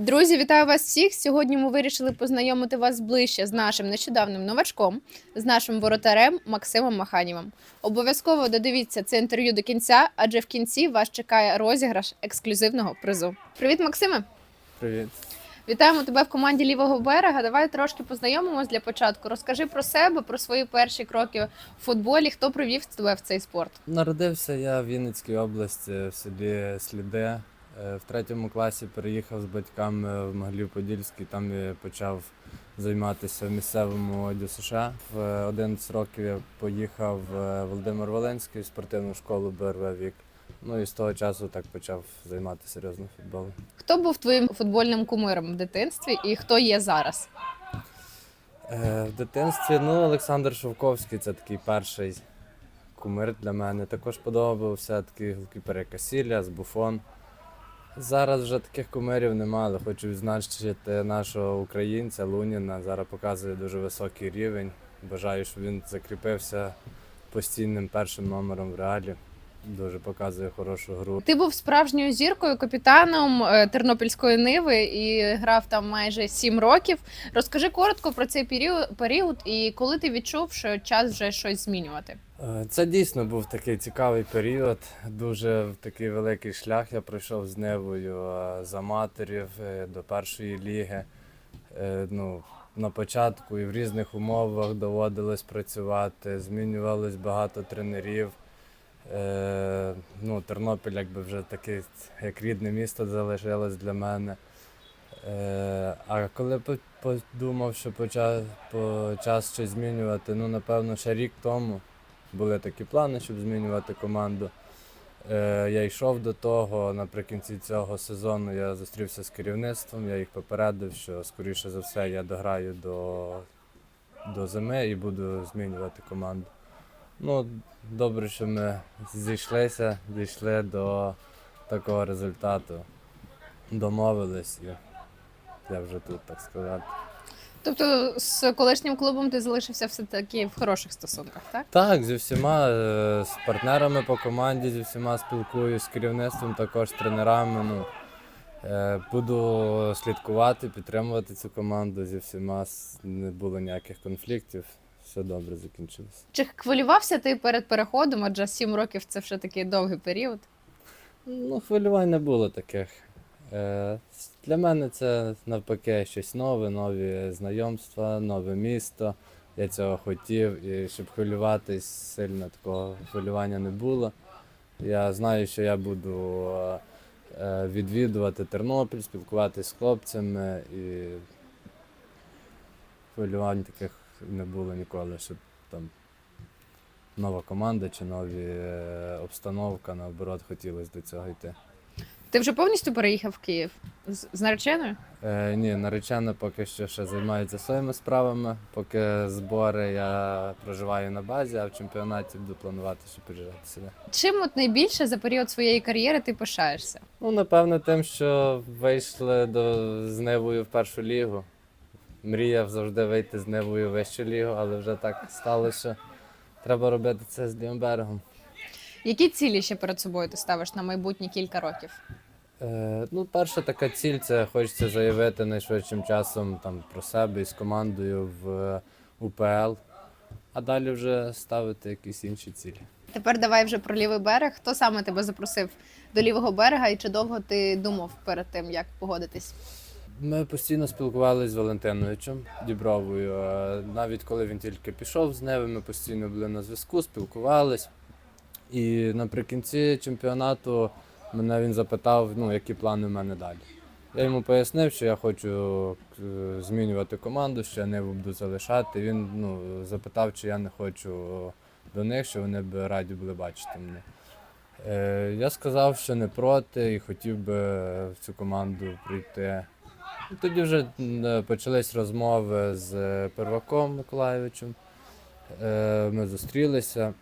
Друзі, вітаю вас всіх. Сьогодні ми вирішили познайомити вас ближче з нашим нещодавним новачком, з нашим воротарем Максимом Маханівим. Обов'язково додивіться це інтерв'ю до кінця, адже в кінці вас чекає розіграш ексклюзивного призу. Привіт, Максиме! Привіт. Вітаємо тебе в команді лівого берега. Давай трошки познайомимось для початку. Розкажи про себе, про свої перші кроки в футболі. Хто привів тебе в цей спорт? Народився я в Вінницькій області в селі Сліде. Е, В третьому класі переїхав з батьками в Могилів-Подільський. Там я почав займатися в місцевому ДЮСШ. В 11 років я поїхав в Володимир Волинський в спортивну школу БРВ Вік. Ну і з того часу так почав займатися серйозно футболом. Хто був твоїм футбольним кумиром в дитинстві і хто є зараз? Е, В дитинстві ну, Олександр Шовковський це такий перший кумир для мене. Також подобався такий голкіпер як Касілля, з Буфон. Зараз вже таких кумирів немає, хочу відзначити нашого українця Луніна. Зараз показує дуже високий рівень. Бажаю, щоб він закріпився постійним першим номером в реалі. Дуже показує хорошу гру. Ти був справжньою зіркою, капітаном е, Тернопільської Ниви і грав там майже сім років. Розкажи коротко про цей період, період і коли ти відчув, що час вже щось змінювати. Е, Це дійсно був такий цікавий період. Дуже такий великий шлях я пройшов з Нивою е, з аматорів е, до першої ліги. Ну, на початку і в різних умовах доводилось працювати, змінювалось багато тренерів. Ну, Тернопіль якби вже таке як рідне місто залишилось для мене. А коли подумав, що почав по час щось змінювати, ну напевно, ще рік тому були такі плани, щоб змінювати команду. Е, я йшов до того. Наприкінці цього сезону я зустрівся з керівництвом, я їх попередив, що скоріше за все я дограю до, до зими і буду змінювати команду. Ну, добре, що ми зійшлися, дійшли до такого результату. Домовились і я вже тут, так сказати. Тобто з колишнім клубом ти залишився все таки в хороших стосунках, так? Так, зі всіма е, з партнерами по команді, зі всіма спілкуюсь, з керівництвом, також з тренерами. Ну, е, буду слідкувати, підтримувати цю команду. Зі всіма с- не було ніяких конфліктів. Все добре закінчилося. Чи хвилювався ти перед переходом? Адже сім років це вже такий довгий період. Ну, хвилювань не було таких. Е, с- Для мене це навпаки щось нове, нові знайомства, нове місто. Я цього хотів, і щоб хвилюватись сильно такого хвилювання не було. Я знаю, що я буду е, відвідувати Тернопіль, спілкуватися з хлопцями і хвилювань таких не було ніколи, щоб там нова команда чи нові е, обстановка, наоборот, хотілося до цього йти. Ти вже повністю переїхав в Київ з, з нареченою? Е, ні, наречена поки що ще займається своїми справами. Поки збори я проживаю на базі, а в чемпіонаті буду планувати, що приїжджати сюди. Чим от найбільше за період своєї кар'єри ти пишаєшся? Ну, напевно, тим, що вийшли до, з Нивою в першу лігу. Мріяв завжди вийти з Нивою в вищу лігу, але вже так сталося, що треба робити це з Ліомбергом. Які цілі ще перед собою ти ставиш на майбутні кілька років? Е, ну, перша така ціль це хочеться заявити найшвидшим часом там, про себе і з командою в УПЛ, а далі вже ставити якісь інші цілі. Тепер давай вже про лівий берег. Хто саме тебе запросив до лівого берега і чи довго ти думав перед тим, як погодитись? Ми постійно спілкувалися з Валентиновичем Дібровою. Е, Навіть коли він тільки пішов з Неви, ми постійно були на зв'язку, спілкувались. І наприкінці чемпіонату мене він запитав, ну, які плани в мене далі. Я йому пояснив, що я хочу е, змінювати команду, що я не буду залишати. Він ну, запитав, чи я не хочу до них, що вони б раді були бачити мене. Е, я сказав, що не проти і хотів би в цю команду прийти. Тоді вже почались розмови з е, Перваком Миколаєвичем. Е, Ми зустрілися,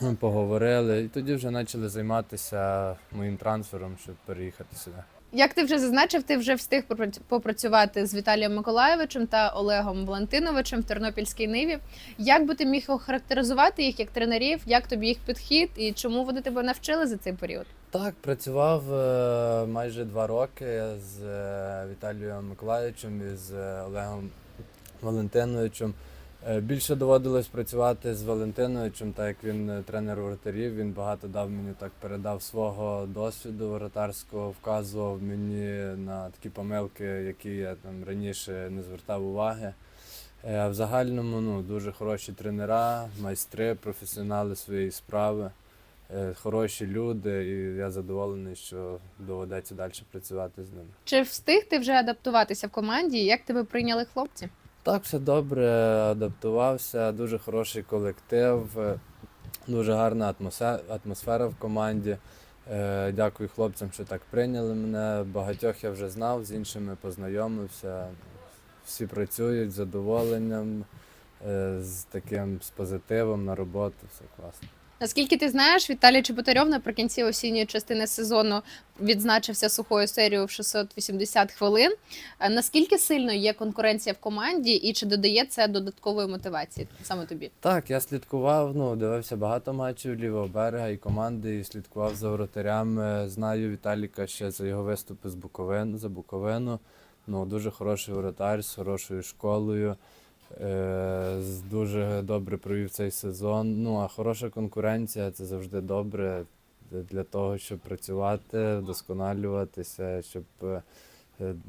ми поговорили, і тоді вже почали займатися моїм трансфером, щоб переїхати сюди. Як ти вже зазначив, ти вже встиг попра- попрацювати з Віталієм Миколаєвичем та Олегом Валентиновичем в Тернопільській ниві. Як би ти міг охарактеризувати їх як тренерів? Як тобі їх підхід і чому вони тебе навчили за цей період? Так, працював е, майже два роки з е, Віталієм Миколаївичем і з е, Олегом Валентиновичем. Е, Більше доводилось працювати з Валентиновичем, так як він е, тренер воротарів. Він багато дав мені так, передав свого досвіду воротарського, вказував мені на такі помилки, які я там раніше не звертав уваги. Е, А в загальному ну, дуже хороші тренера, майстри, професіонали своєї справи, хороші люди, і я задоволений, що доведеться далі працювати з ними. Чи встиг ти вже адаптуватися в команді? Як тебе прийняли хлопці? Так, все добре, адаптувався, дуже хороший колектив, е, дуже гарна атмосфера в команді. Е, Дякую хлопцям, що так прийняли мене. Багатьох я вже знав, з іншими познайомився. Всі працюють з задоволенням, е, з таким з позитивом на роботу, все класно. Наскільки ти знаєш, Віталій Чеботарьов наприкінці осінньої частини сезону відзначився сухою серією в 680 хвилин. Е, Наскільки сильно є конкуренція в команді, і чи додає це додаткової мотивації саме тобі? Так, я слідкував, ну, дивився багато матчів лівого берега і команди, і слідкував за воротарями. Знаю Віталіка ще за його виступи з Буковин, за Буковину. Ну, дуже хороший воротар з хорошою школою. Е, дуже добре провів цей сезон. Ну, а хороша конкуренція це завжди добре для того, щоб працювати, вдосконалюватися, щоб е,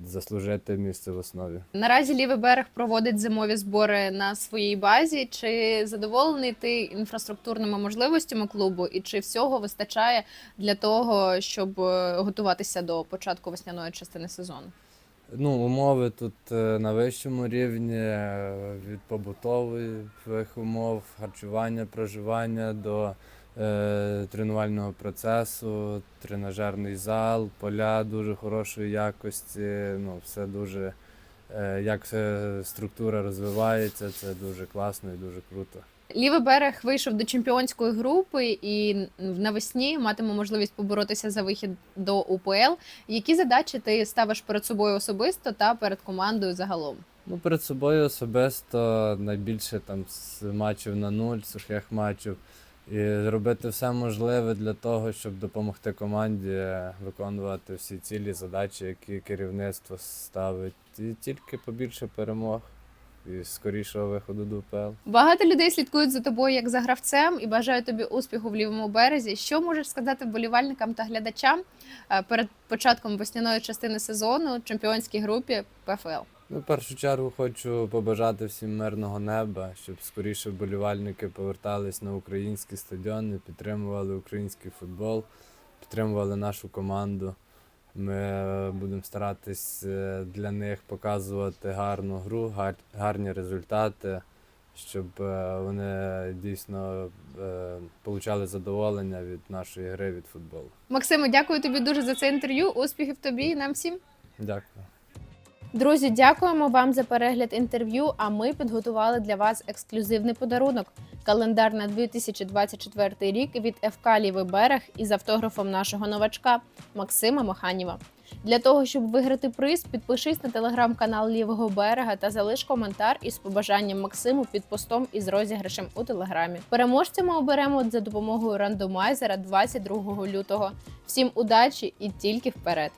заслужити місце в основі. Наразі лівий берег проводить зимові збори на своїй базі. Чи задоволений ти інфраструктурними можливостями клубу, і чи всього вистачає для того, щоб е, готуватися до початку весняної частини сезону? Ну, умови тут е, на вищому рівні е, від побутових умов, харчування, проживання до е, тренувального процесу, тренажерний зал, поля дуже хорошої якості. Ну, все дуже, е, як структура розвивається, це дуже класно і дуже круто. Лівий берег вийшов до чемпіонської групи і навесні матиме можливість поборотися за вихід до УПЛ. Які задачі ти ставиш перед собою особисто та перед командою загалом? Ну, перед собою особисто найбільше там з матчів на нуль, сухих матчів. І робити все можливе для того, щоб допомогти команді виконувати всі цілі задачі, які керівництво ставить. І тільки побільше перемог і скорішого виходу до УПЛ. Багато людей слідкують за тобою як за гравцем і бажаю тобі успіху в лівому березі. Що можеш сказати вболівальникам та глядачам е, перед початком весняної частини сезону чемпіонській групі ПФЛ? Ну, в першу чергу хочу побажати всім мирного неба, щоб скоріше вболівальники повертались на українські стадіони, підтримували український футбол, підтримували нашу команду. Ми е, будемо старатись е, для них показувати гарну гру, гар- гарні результати, щоб е, вони дійсно е, получали задоволення від нашої гри від футболу. Максиме, дякую тобі дуже за це інтерв'ю. Успіхів тобі і нам всім. Дякую. Друзі, дякуємо вам за перегляд інтерв'ю. А ми підготували для вас ексклюзивний подарунок календар на 2024 рік від ФК Лівий берег із автографом нашого новачка Максима Маханіва. Для того, щоб виграти приз, підпишись на телеграм-канал Лівого берега та залиш коментар із побажанням Максиму під постом із розіграшем у телеграмі. Переможця ми оберемо за допомогою рандомайзера 22 лютого. Всім удачі і тільки вперед!